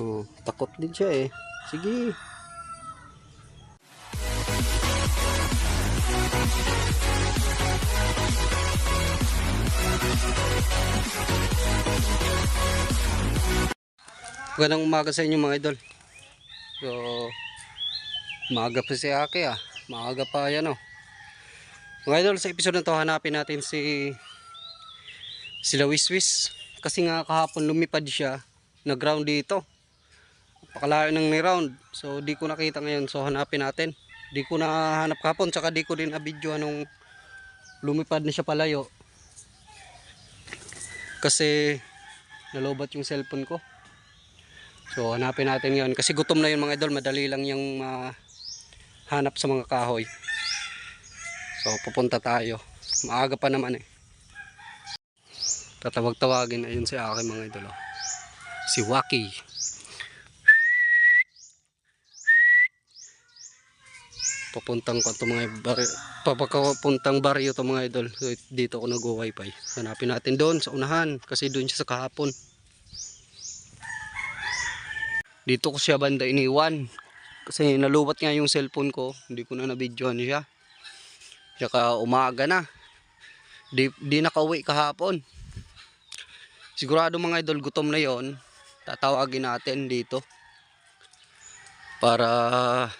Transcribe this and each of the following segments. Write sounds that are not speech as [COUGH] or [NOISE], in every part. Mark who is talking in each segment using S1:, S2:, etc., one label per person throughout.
S1: Oh, takot din siya eh. Sige. Magandang umaga sa inyo mga idol. So, maaga pa si Aki ah. Maaga pa yan oh. Mga idol, sa episode na to hanapin natin si sila Wiswis. Kasi nga kahapon lumipad siya. Nag-ground dito. Pakalayo ng ni-round. So, di ko nakita ngayon. So, hanapin natin. Di ko na hanap kahapon. Tsaka di ko din na-video nung lumipad na siya palayo. Kasi nalobat yung cellphone ko. So hanapin natin yon kasi gutom na yun mga idol, madali lang yung hanap sa mga kahoy. So pupunta tayo. Maaga pa naman eh. Tatawag-tawagin ayun si aking mga idol. oh. Si Waki. Papuntang ko to mga bar papapuntang baryo to mga idol. So, dito ako nag-wifi. Hanapin natin doon sa unahan kasi doon siya sa kahapon. Dito ko siya banda iniwan. Kasi nalubat nga yung cellphone ko. Hindi ko na nabidyohan siya. Tsaka umaga na. Di, di nakauwi kahapon. Sigurado mga idol gutom na yon. Tatawagin natin dito. Para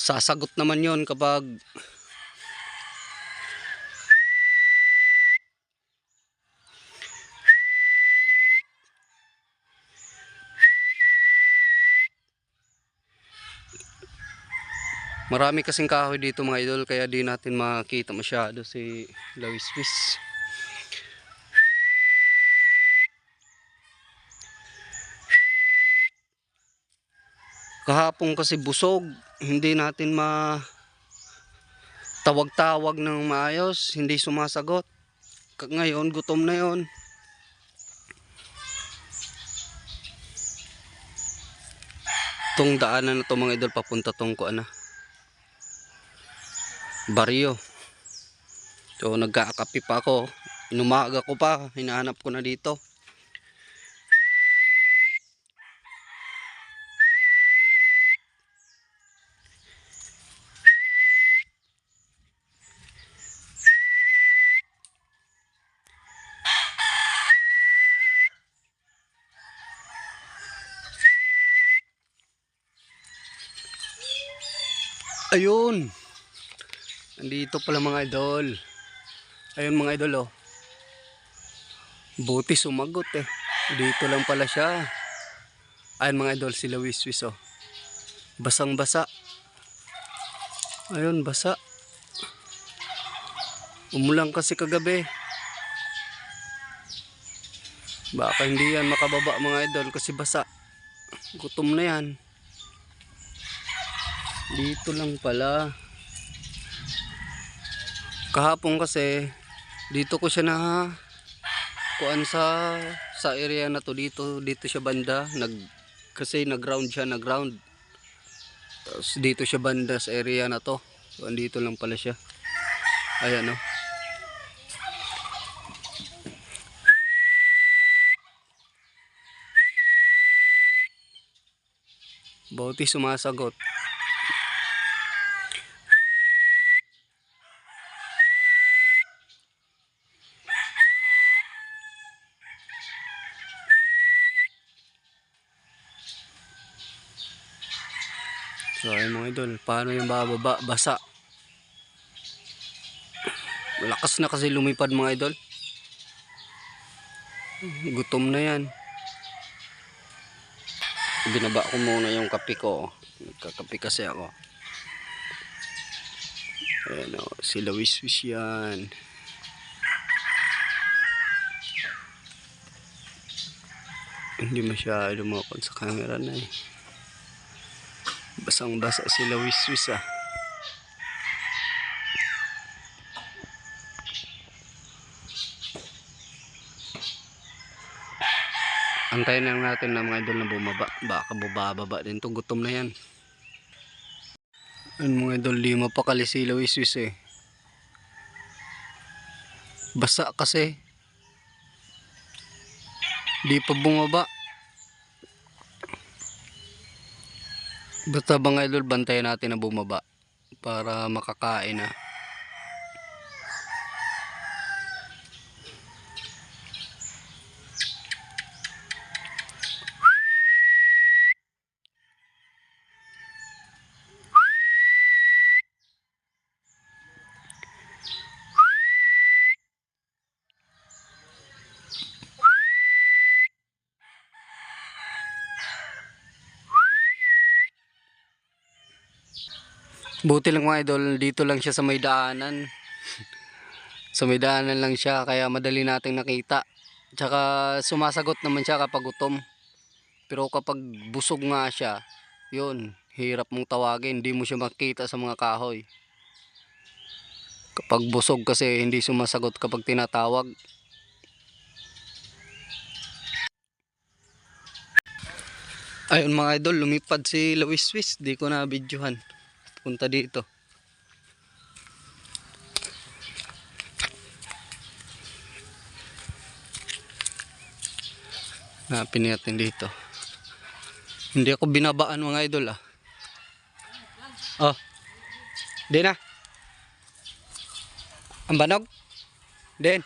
S1: sasagot naman yon kapag Marami kasing kahoy dito mga idol kaya di natin makita masyado si Lawiswis. Kahapon kasi busog, hindi natin ma tawag-tawag ng maayos, hindi sumasagot. Ngayon, gutom na yon. Tong daanan na to mga idol papunta tong ko ana baryo. So nagkakapi pa ako. Inumaga ko pa, hinahanap ko na dito. Ayun. Andito pala mga idol. Ayun mga idol oh. Buti sumagot eh. Dito lang pala siya. Ayun mga idol sila wiswis oh. Basang basa. Ayun basa. Umulang kasi kagabi. Baka hindi yan makababa mga idol kasi basa. Gutom na yan. Dito lang pala. Kahapon kasi dito ko siya na kuan sa sa area na to dito dito siya banda. Nag kasi nag ground siya nag ground tapos dito siya banda sa area na to. So andito lang pala siya. Ayan o Bauti sumasagot. So ayun mga idol, paano yung bababa? Basa. Malakas na kasi lumipad mga idol. Gutom na yan. Binaba ko muna yung kape ko. Nagkakape kasi ako. Ayan o, sila wiswis yan. Hindi masyado makon sa camera na eh. Basang basa sila wiswis ah. Antayin lang natin na mga idol na bumaba. Baka bubababa din to. Gutom na yan. Ano mga idol, lima pa kali sila wiswis eh. Basa kasi. Di pa bumaba. Basta mga idol, bantayan natin na bumaba para makakain na. Buti lang mga idol, dito lang siya sa may daanan. [LAUGHS] sa may daanan lang siya, kaya madali nating nakita. Tsaka sumasagot naman siya kapag gutom. Pero kapag busog nga siya, yun, hirap mong tawagin, hindi mo siya makita sa mga kahoy. Kapag busog kasi hindi sumasagot kapag tinatawag. Ayun mga idol, lumipad si Luis Swiss, di ko na videohan. Punta dito. Hanapin natin dito. Hindi ako binabaan mga idol ah. Oh. Di na. Ang banog? Din.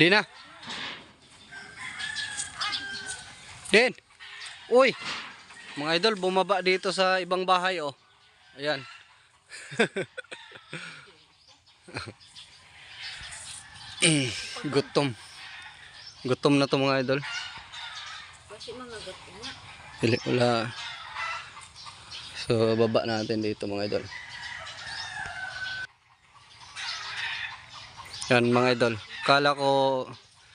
S1: Di na. Din. Uy. Mga idol, bumaba dito sa ibang bahay oh. Ayan. [LAUGHS] Gutom. Gutom na to mga idol. Pili wala. So baba natin dito mga idol. Yan mga idol. Kala ko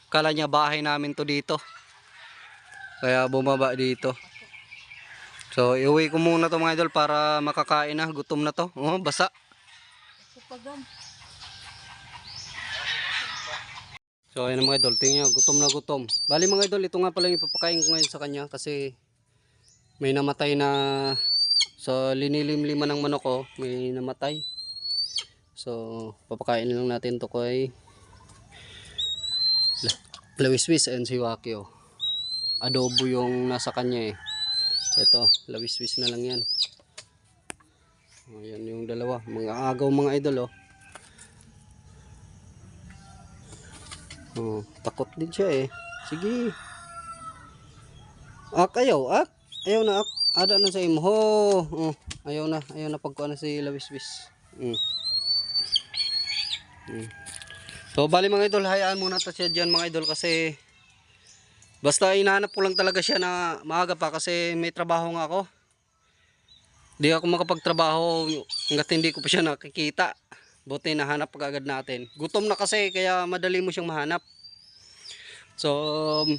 S1: kala niya bahay namin to dito. Kaya bumaba dito. So iuwi ko muna to mga idol para makakain na. Gutom na to. Oh, basa. So ayun mga idol, tingnan nyo, gutom na gutom. Bali mga idol, ito nga pala yung papakain ko ngayon sa kanya kasi may namatay na sa linilim-lima ng manok ko, may namatay. So papakain lang natin to kay La- Lawiswis and si Wakio. Adobo yung nasa kanya eh. Ito, lawiswis na lang yan. Ayan yung dalawa, mga agaw mga idol oh. Oh, takot din siya eh. Sige. Ak ayaw, ak. Ayaw na ak. Ada na sa imo. Ho. Oh, ayaw na, ayaw na pagkuha na si Lawiswis. Mm. Mm. So bali mga idol, hayaan muna ta siya diyan mga idol kasi basta inahanap ko lang talaga siya na maaga pa kasi may trabaho nga ako. Di ako makapagtrabaho hanggat hindi ko pa siya nakikita. Buti nahanap agad natin. Gutom na kasi kaya madali mo siyang mahanap. So,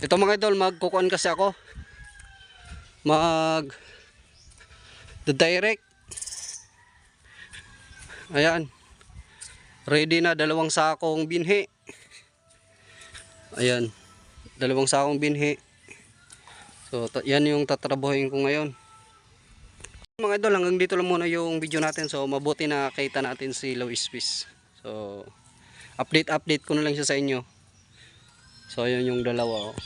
S1: ito mga idol, magkukuan kasi ako. Mag the direct. Ayan. Ready na dalawang sakong binhi. Ayan. Dalawang sakong binhi. So, yan yung tatrabuhin ko ngayon. Mga idol, hanggang dito lang muna yung video natin. So, mabuti na kita natin si Lois Swiss. So, update update ko na lang siya sa inyo. So, ayun yung dalawa. Oh.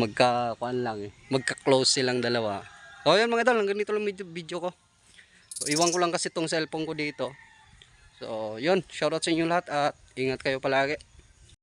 S1: Magka, kuan lang eh. Magka-close silang dalawa. So, ayun mga idol, hanggang dito lang video, video ko. So, iwan ko lang kasi tong cellphone ko dito. So, yun. Shoutout sa inyo lahat at ingat kayo palagi.